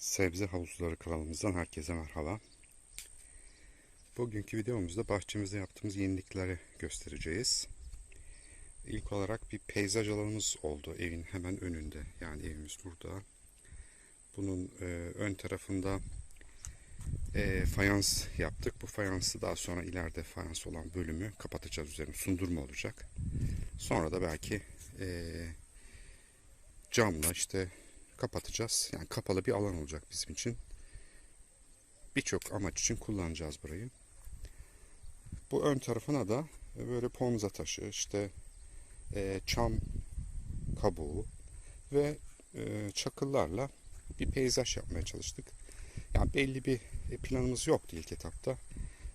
Sebze Havuzları kanalımızdan herkese merhaba. Bugünkü videomuzda bahçemizde yaptığımız yenilikleri göstereceğiz. İlk olarak bir peyzaj alanımız oldu evin hemen önünde. Yani evimiz burada. Bunun e, ön tarafında e, fayans yaptık. Bu fayansı daha sonra ileride fayans olan bölümü kapatacağız üzerine. Sundurma olacak. Sonra da belki e, camla işte kapatacağız. Yani kapalı bir alan olacak bizim için. Birçok amaç için kullanacağız burayı. Bu ön tarafına da böyle pomza taşı, işte e, çam kabuğu ve e, çakıllarla bir peyzaj yapmaya çalıştık. Yani belli bir planımız yoktu ilk etapta.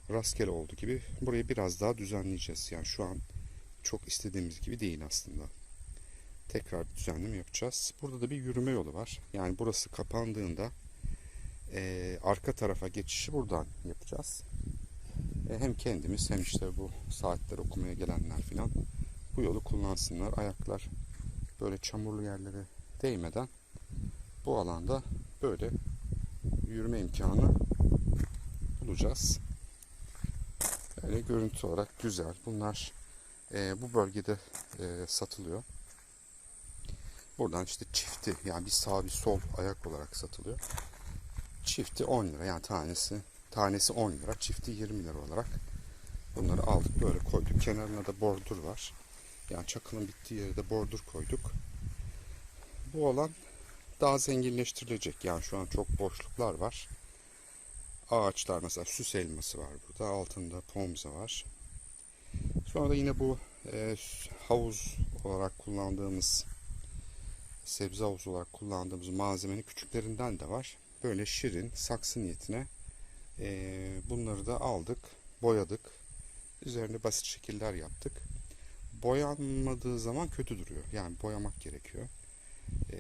Rastgele oldu gibi. Burayı biraz daha düzenleyeceğiz. Yani şu an çok istediğimiz gibi değil aslında tekrar bir düzenleme yapacağız. Burada da bir yürüme yolu var. Yani burası kapandığında e, arka tarafa geçişi buradan yapacağız. E, hem kendimiz hem işte bu saatler okumaya gelenler filan bu yolu kullansınlar. Ayaklar böyle çamurlu yerlere değmeden bu alanda böyle yürüme imkanı bulacağız. Böyle görüntü olarak güzel. Bunlar e, bu bölgede e, satılıyor. Buradan işte çifti yani bir sağ bir sol ayak olarak satılıyor. Çifti 10 lira yani tanesi tanesi 10 lira çifti 20 lira olarak bunları aldık böyle koyduk. Kenarına da bordur var. Yani çakılın bittiği yere de bordur koyduk. Bu alan daha zenginleştirilecek. Yani şu an çok boşluklar var. Ağaçlar mesela süs elması var burada. Altında pomza var. Sonra da yine bu e, havuz olarak kullandığımız sebze havuzu olarak kullandığımız malzemenin küçüklerinden de var. Böyle şirin saksı niyetine e, bunları da aldık, boyadık. Üzerine basit şekiller yaptık. Boyanmadığı zaman kötü duruyor. Yani boyamak gerekiyor. E,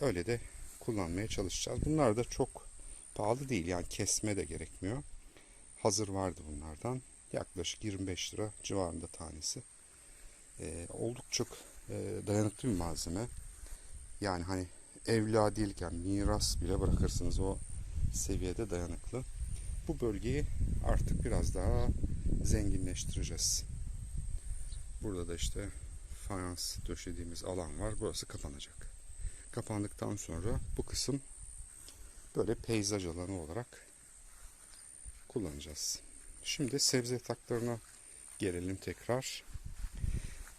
öyle de kullanmaya çalışacağız. Bunlar da çok pahalı değil. Yani kesme de gerekmiyor. Hazır vardı bunlardan. Yaklaşık 25 lira civarında tanesi. E, oldukça e, dayanıklı bir malzeme. Yani hani evla değilken miras bile bırakırsınız o seviyede dayanıklı. Bu bölgeyi artık biraz daha zenginleştireceğiz. Burada da işte fayans döşediğimiz alan var. Burası kapanacak. Kapandıktan sonra bu kısım böyle peyzaj alanı olarak kullanacağız. Şimdi sebze yataklarına gelelim tekrar.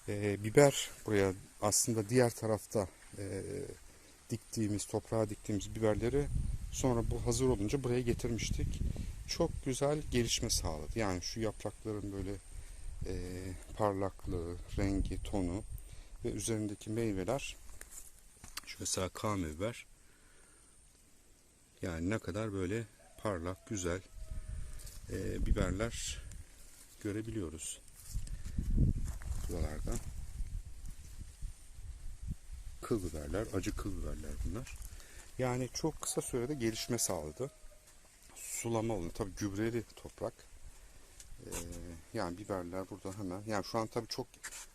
Ee, biber buraya aslında diğer tarafta e, diktiğimiz, toprağa diktiğimiz biberleri sonra bu hazır olunca buraya getirmiştik. Çok güzel gelişme sağladı. Yani şu yaprakların böyle e, parlaklığı, rengi, tonu ve üzerindeki meyveler şu mesela kame biber yani ne kadar böyle parlak, güzel e, biberler görebiliyoruz buralardan kıl biberler, acı kıl biberler bunlar. Yani çok kısa sürede gelişme sağladı. Sulama oldu. Tabii gübreli toprak. Ee, yani biberler burada hemen. Yani şu an tabii çok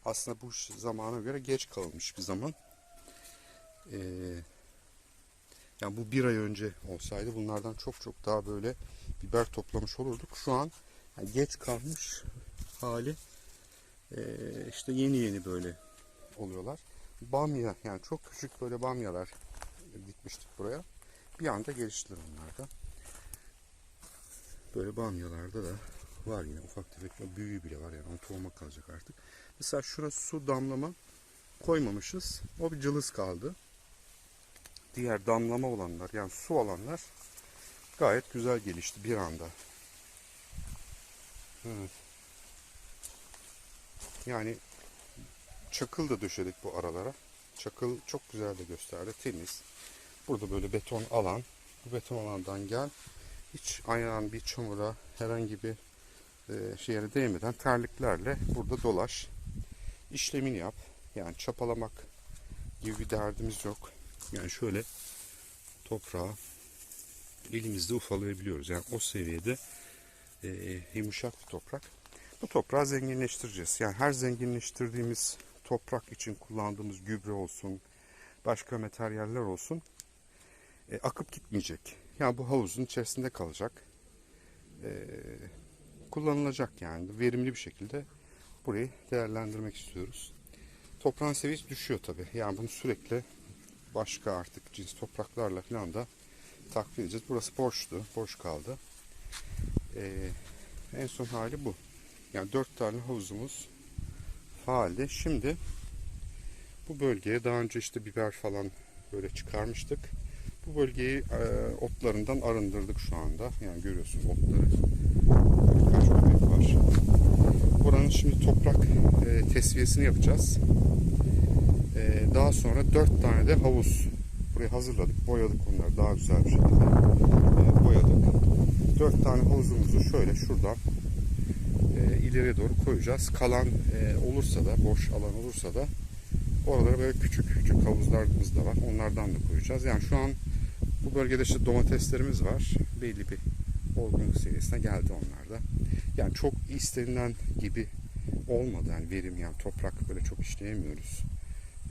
aslında bu zamana göre geç kalmış bir zaman. Ee, yani bu bir ay önce olsaydı bunlardan çok çok daha böyle biber toplamış olurduk. Şu an yani geç kalmış hali ee, işte yeni yeni böyle oluyorlar bamya yani çok küçük böyle bamyalar dikmiştik buraya. Bir anda geliştiler onlar da. Böyle bamyalarda da var yine ufak tefek büyüğü bile var yani o tohuma kalacak artık. Mesela şurası su damlama koymamışız. O bir cılız kaldı. Diğer damlama olanlar yani su olanlar gayet güzel gelişti bir anda. Evet. Yani çakıl da döşedik bu aralara. Çakıl çok güzel de gösterdi. Temiz. Burada böyle beton alan. Bu beton alandan gel. Hiç ayağın bir çamura herhangi bir e, şeye değmeden terliklerle burada dolaş. İşlemini yap. Yani çapalamak gibi bir derdimiz yok. Yani şöyle toprağı elimizde ufalayabiliyoruz. Yani o seviyede e, yumuşak bir toprak. Bu toprağı zenginleştireceğiz. Yani her zenginleştirdiğimiz toprak için kullandığımız gübre olsun, başka materyaller olsun. e, akıp gitmeyecek. Yani bu havuzun içerisinde kalacak. E, kullanılacak yani verimli bir şekilde burayı değerlendirmek istiyoruz. Toprağın seviyesi düşüyor tabi. Yani bunu sürekli başka artık cins topraklarla falan da takviye edeceğiz. Burası boştu. Boş kaldı. Ee, en son hali bu. Yani dört tane havuzumuz faalde. Şimdi bu bölgeye daha önce işte biber falan böyle çıkarmıştık. Bu bölgeyi e, otlarından arındırdık şu anda. Yani görüyorsunuz otları. Birkaç köpek var. Buranın şimdi toprak e, tesviyesini yapacağız. E, daha sonra dört tane de havuz burayı hazırladık. Boyadık onları daha güzel bir şekilde e, boyadık. Dört tane havuzumuzu şöyle şuradan ileriye doğru koyacağız. Kalan e, olursa da boş alan olursa da oralara böyle küçük küçük havuzlarımız da var. Onlardan da koyacağız. Yani şu an bu bölgede işte domateslerimiz var. Belli bir olgunluk seviyesine geldi onlar da. Yani çok istenilen gibi olmadı. Yani verim yani toprak böyle çok işleyemiyoruz.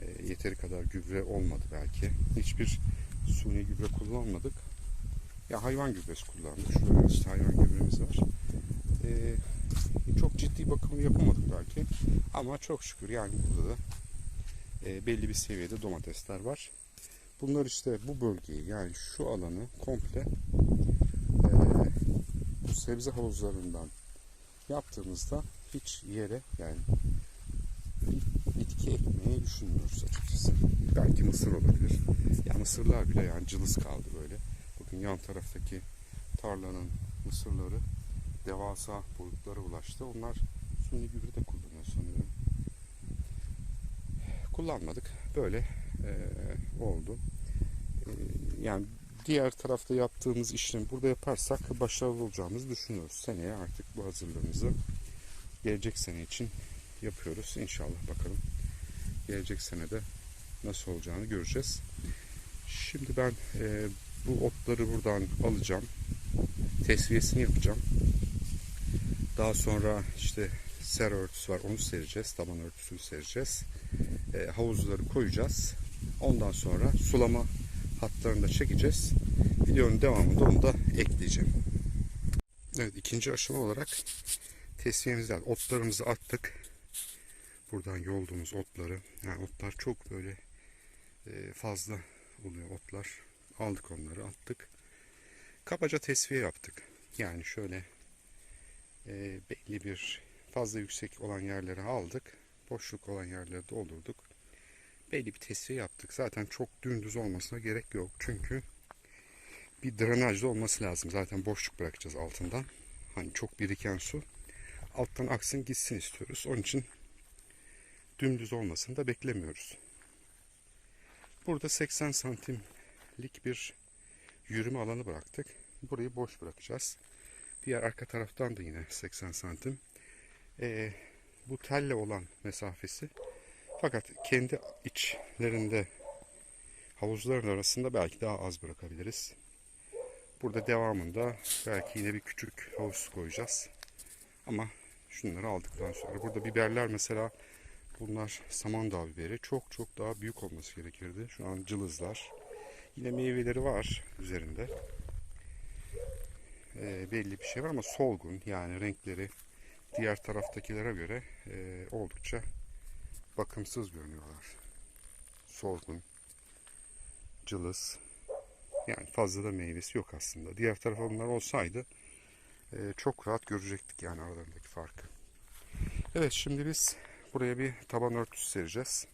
E, yeteri kadar gübre olmadı belki. Hiçbir suni gübre kullanmadık. Ya hayvan gübresi kullandık. Şurada işte hayvan gübremiz var. E, çok ciddi bakımı yapamadık belki. Ama çok şükür yani burada da e, belli bir seviyede domatesler var. Bunlar işte bu bölgeyi yani şu alanı komple e, bu sebze havuzlarından yaptığımızda hiç yere yani bitki ekmeyi düşünmüyoruz açıkçası. Belki mısır olabilir. Ya mısırlar bile yani cılız kaldı böyle. Bakın yan taraftaki tarlanın mısırları devasa boyutlara ulaştı. Onlar suni gübre de kullanıyor sanıyorum. Kullanmadık. Böyle e, oldu. E, yani diğer tarafta yaptığımız işlemi burada yaparsak başarılı olacağımızı düşünüyoruz. Seneye artık bu hazırlığımızı gelecek sene için yapıyoruz. İnşallah bakalım gelecek senede nasıl olacağını göreceğiz. Şimdi ben e, bu otları buradan alacağım. Tesviyesini yapacağım. Daha sonra işte ser örtüsü var onu sereceğiz. Taban örtüsünü sereceğiz. E, havuzları koyacağız. Ondan sonra sulama hatlarını da çekeceğiz. Videonun devamında onu da ekleyeceğim. Evet ikinci aşama olarak tesviyemizden otlarımızı attık. Buradan yolduğumuz otları. Yani otlar çok böyle e, fazla oluyor otlar. Aldık onları attık. Kabaca tesviye yaptık. Yani şöyle e, belli bir fazla yüksek olan yerleri aldık. Boşluk olan yerleri doldurduk. Belli bir tesviye yaptık. Zaten çok dümdüz olmasına gerek yok. Çünkü bir drenajda olması lazım. Zaten boşluk bırakacağız altından. Hani çok biriken su alttan aksın gitsin istiyoruz. Onun için dümdüz olmasını da beklemiyoruz. Burada 80 santimlik bir yürüme alanı bıraktık. Burayı boş bırakacağız. Diğer arka taraftan da yine 80 santim. Ee, bu telle olan mesafesi fakat kendi içlerinde havuzların arasında belki daha az bırakabiliriz. Burada devamında belki yine bir küçük havuz koyacağız. Ama şunları aldıktan sonra burada biberler mesela bunlar samandağ biberi çok çok daha büyük olması gerekirdi. Şu an cılızlar. Yine meyveleri var üzerinde. Ee, belli bir şey var ama solgun yani renkleri diğer taraftakilere göre e, oldukça bakımsız görünüyorlar. Solgun, cılız. Yani fazla da meyvesi yok aslında. Diğer tarafa bunlar olsaydı e, çok rahat görecektik yani aralarındaki farkı. Evet şimdi biz buraya bir taban örtüsü sereceğiz.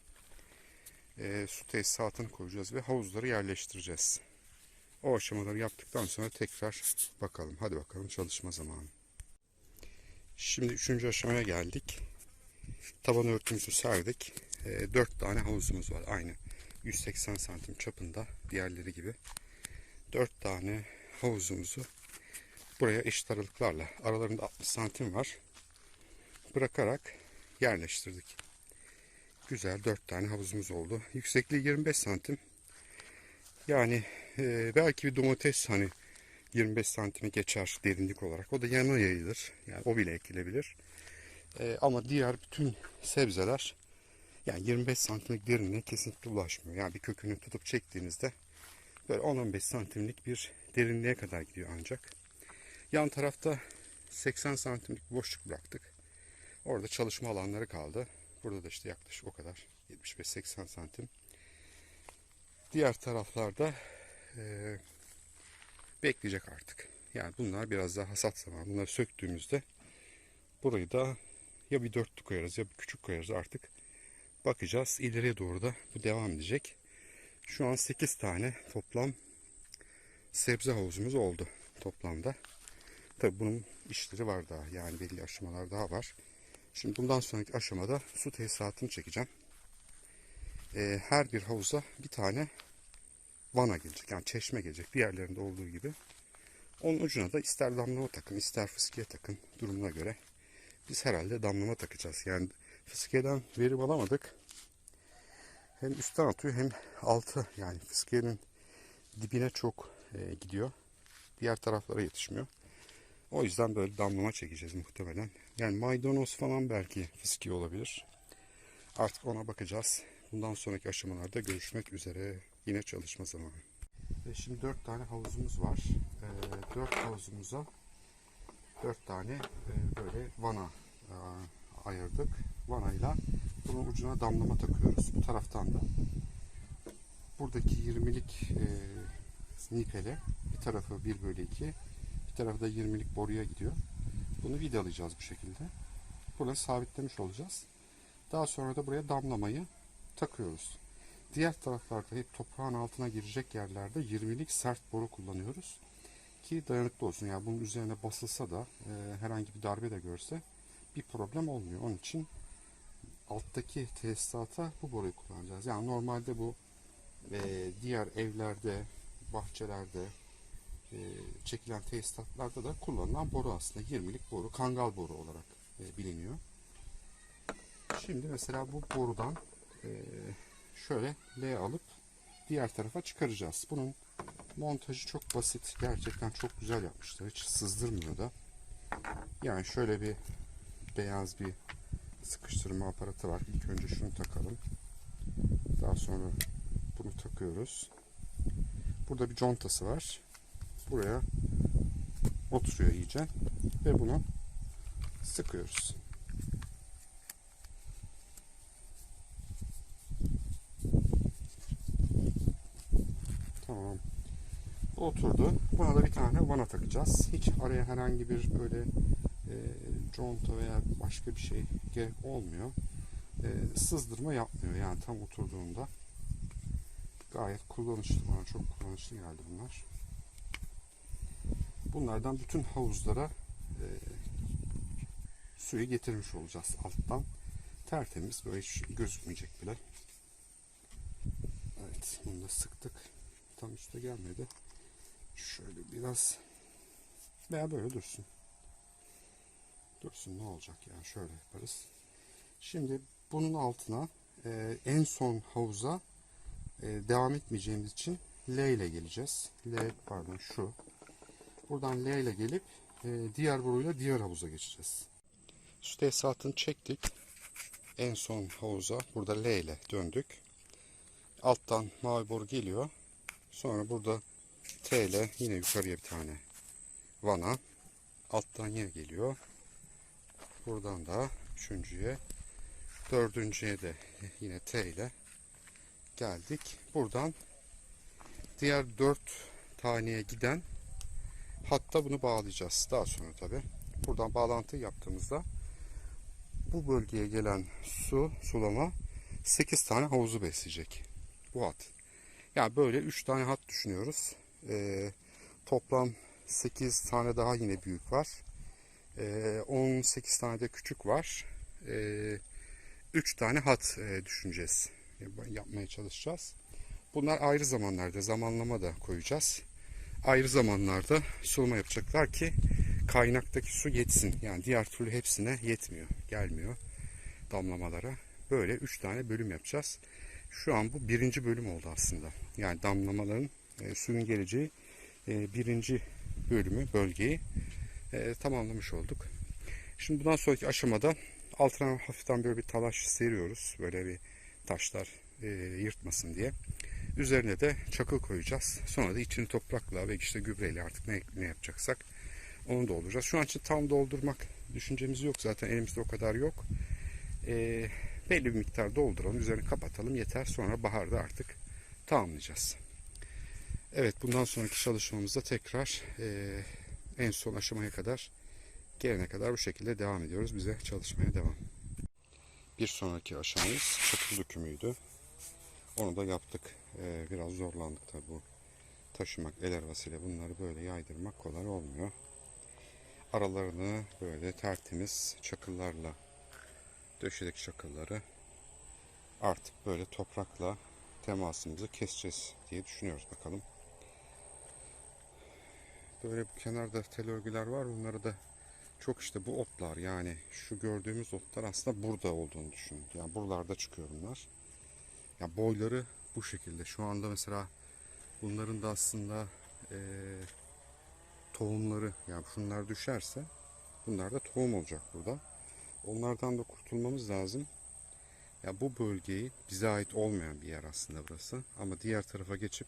E, su tesisatını koyacağız ve havuzları yerleştireceğiz. O aşamaları yaptıktan sonra tekrar bakalım. Hadi bakalım çalışma zamanı. Şimdi üçüncü aşamaya geldik. Taban örtümüzü serdik. E, 4 tane havuzumuz var. Aynı 180 santim çapında diğerleri gibi. 4 tane havuzumuzu buraya eşit aralıklarla aralarında 60 santim var. Bırakarak yerleştirdik. Güzel 4 tane havuzumuz oldu. Yüksekliği 25 santim. Yani e, belki bir domates hani 25 santimi geçer derinlik olarak. O da yana yayılır. Yani o bile ekilebilir. E, ama diğer bütün sebzeler yani 25 santimlik derinliğe kesinlikle ulaşmıyor. Yani bir kökünü tutup çektiğinizde Böyle 10-15 santimlik bir derinliğe kadar gidiyor ancak. Yan tarafta 80 santimlik boşluk bıraktık. Orada çalışma alanları kaldı. Burada da işte yaklaşık o kadar. 75-80 santim. Diğer taraflarda e, bekleyecek artık. Yani bunlar biraz daha hasat zamanı. Bunları söktüğümüzde burayı da ya bir dörtlü koyarız ya bir küçük koyarız artık. Bakacağız. İleriye doğru da bu devam edecek. Şu an 8 tane toplam sebze havuzumuz oldu toplamda. Tabi bunun işleri var daha. Yani belli aşamalar daha var. Şimdi bundan sonraki aşamada su tesisatını çekeceğim. Ee, her bir havuza bir tane vana gelecek. Yani çeşme gelecek. Diğerlerinde olduğu gibi. Onun ucuna da ister damlama takın, ister fıskiye takın durumuna göre. Biz herhalde damlama takacağız. Yani fıskiyeden verim alamadık. Hem üstten atıyor hem altı yani fıskiyenin dibine çok e, gidiyor. Diğer taraflara yetişmiyor. O yüzden böyle damlama çekeceğiz muhtemelen. Yani maydanoz falan belki fıskiye olabilir. Artık ona bakacağız. Bundan sonraki aşamalarda görüşmek üzere. Yine çalışma zamanı. Ve şimdi dört tane havuzumuz var. Ee, dört havuzumuza dört tane e, böyle vana e, ayırdık. Vanayla bunun ucuna damlama takıyoruz. Bu taraftan da buradaki 20'lik e, nipele bir tarafı 1 bölü 2 bir tarafı da 20'lik boruya gidiyor. Bunu vidalayacağız bu şekilde. Burada sabitlemiş olacağız. Daha sonra da buraya damlamayı takıyoruz. Diğer taraflarda hep toprağın altına girecek yerlerde 20'lik sert boru kullanıyoruz. Ki dayanıklı olsun. Yani bunun üzerine basılsa da e, herhangi bir darbe de görse bir problem olmuyor. Onun için alttaki tesisata bu boruyu kullanacağız. Yani normalde bu e, diğer evlerde, bahçelerde e, çekilen tesisatlarda da kullanılan boru aslında 20'lik boru, kangal boru olarak e, biliniyor. Şimdi mesela bu borudan e, şöyle L alıp diğer tarafa çıkaracağız. Bunun montajı çok basit. Gerçekten çok güzel yapmışlar. Hiç sızdırmıyor da. Yani şöyle bir beyaz bir sıkıştırma aparatı var. İlk önce şunu takalım. Daha sonra bunu takıyoruz. Burada bir contası var. Buraya oturuyor iyice. Ve bunu sıkıyoruz. Tamam. Bu oturdu. Buna da bir tane vana takacağız. Hiç araya herhangi bir böyle e, conta veya başka bir şey gerek olmuyor. E, sızdırma yapmıyor yani tam oturduğunda. Gayet kullanışlı bana çok kullanışlı geldi bunlar. Bunlardan bütün havuzlara e, suyu getirmiş olacağız alttan. Tertemiz böyle hiç gözükmeyecek bile. Evet bunu da sıktık. Tam üstte gelmedi. Şöyle biraz veya böyle dursun. Dursun ne olacak yani şöyle yaparız. Şimdi bunun altına e, en son havuza e, devam etmeyeceğimiz için L ile geleceğiz. L pardon şu. Buradan L ile gelip e, diğer boruyla diğer havuza geçeceğiz. Su tesisatını çektik. En son havuza burada L ile döndük. Alttan mavi boru geliyor. Sonra burada T ile yine yukarıya bir tane vana. Alttan yine geliyor. Buradan da üçüncüye, dördüncüye de yine T ile geldik. Buradan diğer dört taneye giden hatta bunu bağlayacağız. Daha sonra tabi. Buradan bağlantı yaptığımızda bu bölgeye gelen su, sulama 8 tane havuzu besleyecek. Bu hat. Yani böyle 3 tane hat düşünüyoruz. Ee, toplam 8 tane daha yine büyük var. Ee, 18 tane de küçük var. Ee, 3 tane hat e, düşüneceğiz. Yapmaya çalışacağız. Bunlar ayrı zamanlarda zamanlama da koyacağız. Ayrı zamanlarda sulama yapacaklar ki kaynaktaki su yetsin. Yani diğer türlü hepsine yetmiyor. Gelmiyor damlamalara. Böyle 3 tane bölüm yapacağız. Şu an bu birinci bölüm oldu aslında. Yani damlamaların e, suyun geleceği e, birinci bölümü, bölgeyi e, tamamlamış olduk. Şimdi bundan sonraki aşamada altına hafiften böyle bir talaş seriyoruz. Böyle bir taşlar e, yırtmasın diye. Üzerine de çakıl koyacağız. Sonra da içini toprakla ve işte gübreyle artık ne, ne yapacaksak onu dolduracağız. Şu an için tam doldurmak düşüncemiz yok zaten elimizde o kadar yok. Ee, belli bir miktar dolduralım, üzerini kapatalım yeter. Sonra baharda artık tamamlayacağız. Evet bundan sonraki çalışmamızda tekrar e, en son aşamaya kadar gelene kadar bu şekilde devam ediyoruz. Bize çalışmaya devam. Bir sonraki aşamamız çakıl dökümüydü. Onu da yaptık. Ee, biraz zorlandık tabi bu taşımak el arabasıyla bunları böyle yaydırmak kolay olmuyor. Aralarını böyle tertemiz çakıllarla döşedik çakılları. Artık böyle toprakla temasımızı keseceğiz diye düşünüyoruz bakalım. Böyle kenarda tel örgüler var. Bunları da çok işte bu otlar yani şu gördüğümüz otlar aslında burada olduğunu düşünün. Yani buralarda çıkıyor bunlar. Ya boyları bu şekilde. Şu anda mesela bunların da aslında eee, tohumları yani şunlar düşerse bunlar da tohum olacak burada. Onlardan da kurtulmamız lazım. Ya bu bölgeyi bize ait olmayan bir yer aslında burası. Ama diğer tarafa geçip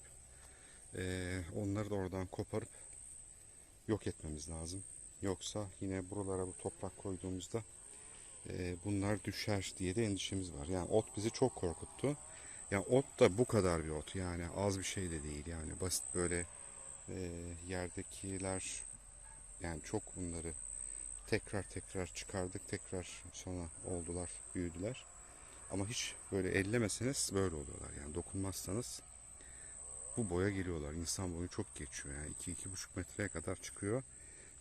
eee, onları da oradan koparıp yok etmemiz lazım. Yoksa yine buralara bu toprak koyduğumuzda eee, bunlar düşer diye de endişemiz var. Yani ot bizi çok korkuttu. Ya ot da bu kadar bir ot yani az bir şey de değil yani basit böyle e, yerdekiler yani çok bunları tekrar tekrar çıkardık tekrar sonra oldular büyüdüler ama hiç böyle ellemeseniz böyle oluyorlar yani dokunmazsanız bu boya geliyorlar insan boyu çok geçiyor yani 2-2,5 metreye kadar çıkıyor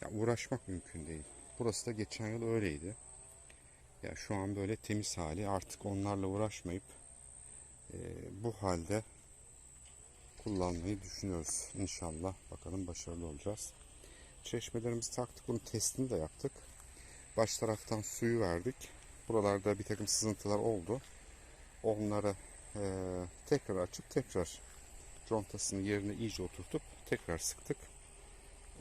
ya uğraşmak mümkün değil burası da geçen yıl öyleydi ya şu an böyle temiz hali artık onlarla uğraşmayıp e, bu halde kullanmayı düşünüyoruz inşallah. Bakalım başarılı olacağız. Çeşmelerimizi taktık. Bunun testini de yaptık. Baş taraftan suyu verdik. Buralarda bir takım sızıntılar oldu. Onları e, tekrar açıp tekrar contasını yerine iyice oturtup tekrar sıktık.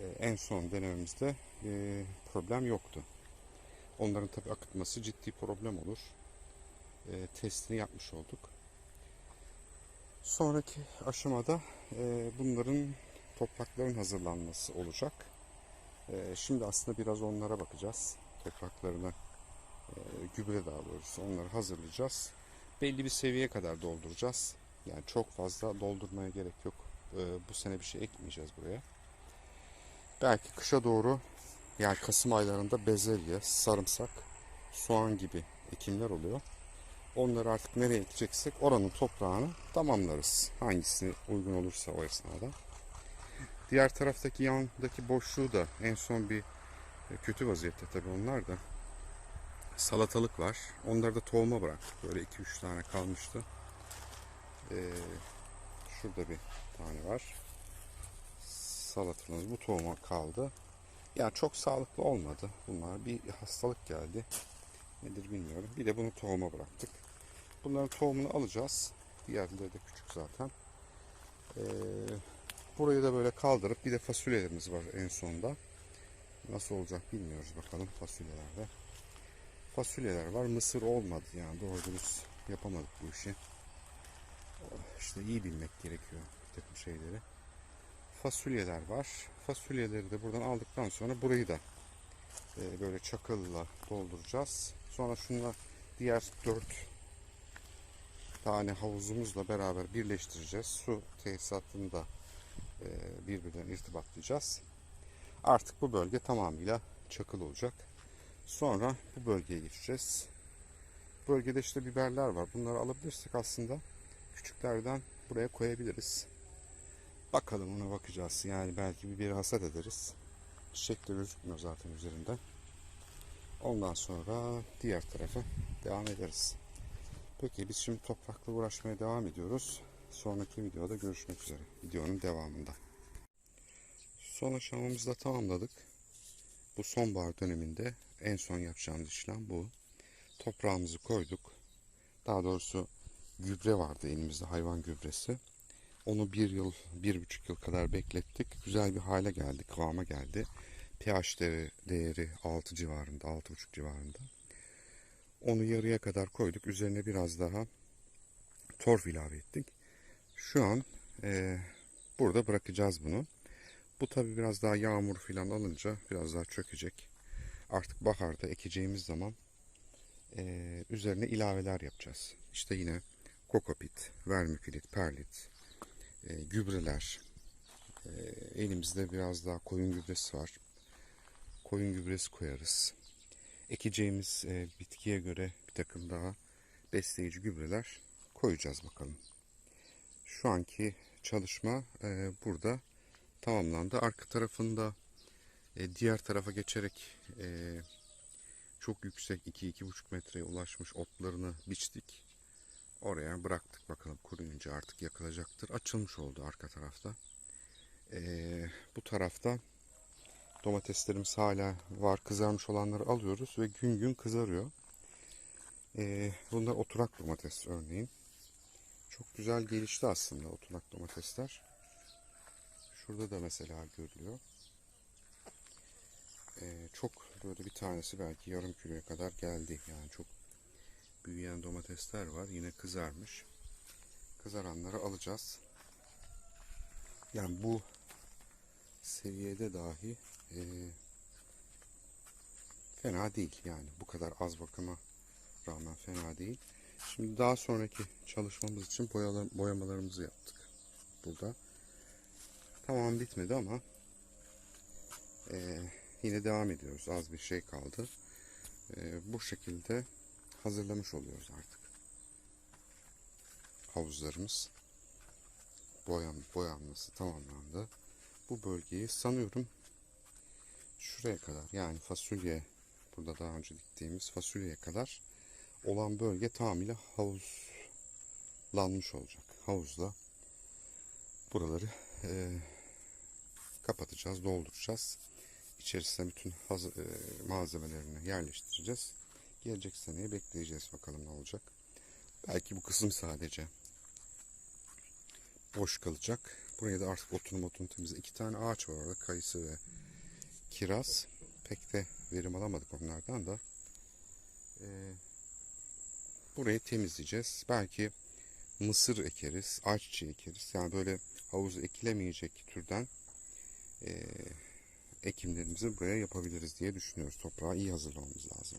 E, en son denememizde e, problem yoktu. Onların tabi akıtması ciddi problem olur. E, testini yapmış olduk. Sonraki aşamada e, bunların toprakların hazırlanması olacak. E, şimdi aslında biraz onlara bakacağız. Topraklarına e, gübre daha doğrusu onları hazırlayacağız. Belli bir seviyeye kadar dolduracağız. Yani çok fazla doldurmaya gerek yok. E, bu sene bir şey ekmeyeceğiz buraya. Belki kışa doğru yani Kasım aylarında bezelye, sarımsak, soğan gibi ekimler oluyor. Onları artık nereye ekeceksek oranın toprağını tamamlarız. Hangisini uygun olursa o esnada. Diğer taraftaki yandaki boşluğu da en son bir e, kötü vaziyette tabii onlar da. Salatalık var. Onları da tohuma bıraktık. Böyle 2-3 tane kalmıştı. Ee, şurada bir tane var. Salatalığımız bu tohuma kaldı. Yani çok sağlıklı olmadı. Bunlar bir hastalık geldi. Nedir bilmiyorum. Bir de bunu tohuma bıraktık. Bunların tohumunu alacağız. Diğerleri de küçük zaten. Ee, burayı da böyle kaldırıp bir de fasulyelerimiz var en sonda. Nasıl olacak bilmiyoruz bakalım fasulyelerde. Fasulyeler var. Mısır olmadı yani doğru yapamadık bu işi. İşte iyi bilmek gerekiyor bir takım şeyleri. Fasulyeler var. Fasulyeleri de buradan aldıktan sonra burayı da e, böyle çakılla dolduracağız. Sonra şunla diğer dört tane havuzumuzla beraber birleştireceğiz. Su tesisatını da e, birbirinden irtibatlayacağız. Artık bu bölge tamamıyla çakıl olacak. Sonra bu bölgeye geçeceğiz. Bölgede işte biberler var. Bunları alabilirsek aslında küçüklerden buraya koyabiliriz. Bakalım ona bakacağız. Yani belki bir biberi hasat ederiz. Çiçek de gözükmüyor zaten üzerinde. Ondan sonra diğer tarafa devam ederiz. Peki biz şimdi toprakla uğraşmaya devam ediyoruz. Sonraki videoda görüşmek üzere. Videonun devamında. Son aşamamızı da tamamladık. Bu sonbahar döneminde en son yapacağımız işlem bu. Toprağımızı koyduk. Daha doğrusu gübre vardı elimizde hayvan gübresi. Onu bir yıl, bir buçuk yıl kadar beklettik. Güzel bir hale geldi, kıvama geldi. pH değeri, değeri 6 civarında, 6,5 civarında. Onu yarıya kadar koyduk. Üzerine biraz daha torf ilave ettik. Şu an e, burada bırakacağız bunu. Bu tabi biraz daha yağmur falan alınca biraz daha çökecek. Artık baharda ekeceğimiz zaman e, üzerine ilaveler yapacağız. İşte yine kokopit, vermipilit, perlit, e, gübreler. E, elimizde biraz daha koyun gübresi var. Koyun gübresi koyarız. Ekeceğimiz e, bitkiye göre bir takım daha besleyici gübreler koyacağız bakalım. Şu anki çalışma e, burada tamamlandı. Arka tarafında e, diğer tarafa geçerek e, çok yüksek 2-2,5 metreye ulaşmış otlarını biçtik. Oraya bıraktık bakalım kuruyunca artık yakılacaktır. Açılmış oldu arka tarafta. E, bu tarafta domateslerimiz hala var. Kızarmış olanları alıyoruz ve gün gün kızarıyor. E, bunlar oturak domates örneğin. Çok güzel gelişti aslında oturak domatesler. Şurada da mesela görülüyor. Ee, çok böyle bir tanesi belki yarım kiloya kadar geldi. Yani çok büyüyen domatesler var. Yine kızarmış. Kızaranları alacağız. Yani bu seviyede dahi e, fena değil. Yani bu kadar az bakıma rağmen fena değil. Şimdi daha sonraki çalışmamız için boyalar, boyamalarımızı yaptık. Burada. Tamam bitmedi ama e, yine devam ediyoruz. Az bir şey kaldı. E, bu şekilde hazırlamış oluyoruz artık. Havuzlarımız boyan, boyanması tamamlandı. Bu bölgeyi sanıyorum şuraya kadar yani fasulye burada daha önce diktiğimiz fasulyeye kadar olan bölge tamamıyla havuzlanmış olacak. Havuzla buraları e, kapatacağız, dolduracağız. İçerisine bütün hazır, e, malzemelerini yerleştireceğiz. Gelecek seneye bekleyeceğiz bakalım ne olacak. Belki bu kısım sadece boş kalacak. Buraya da artık otunu motunu temizle. İki tane ağaç var orada. Kayısı ve kiraz. Pek de verim alamadık onlardan da. Ee, burayı temizleyeceğiz. Belki mısır ekeriz, ayçiçeği ekeriz. Yani böyle havuz ekilemeyecek türden e, ekimlerimizi buraya yapabiliriz diye düşünüyoruz. Toprağı iyi hazırlamamız lazım.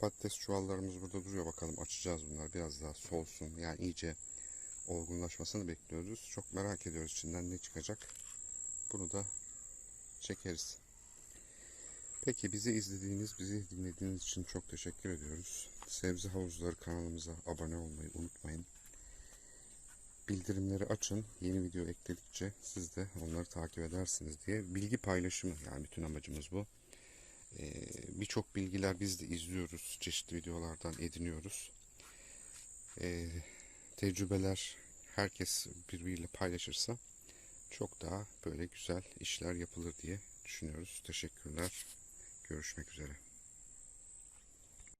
Patates çuvallarımız burada duruyor. Bakalım açacağız bunlar. Biraz daha solsun. Yani iyice olgunlaşmasını bekliyoruz. Çok merak ediyoruz içinden ne çıkacak. Bunu da çekeriz. Peki bizi izlediğiniz, bizi dinlediğiniz için çok teşekkür ediyoruz. Sebze Havuzları kanalımıza abone olmayı unutmayın. Bildirimleri açın. Yeni video ekledikçe siz de onları takip edersiniz diye. Bilgi paylaşımı yani bütün amacımız bu. Ee, Birçok bilgiler biz de izliyoruz. Çeşitli videolardan ediniyoruz. Ee, tecrübeler herkes birbiriyle paylaşırsa çok daha böyle güzel işler yapılır diye düşünüyoruz. Teşekkürler. Görüşmek üzere.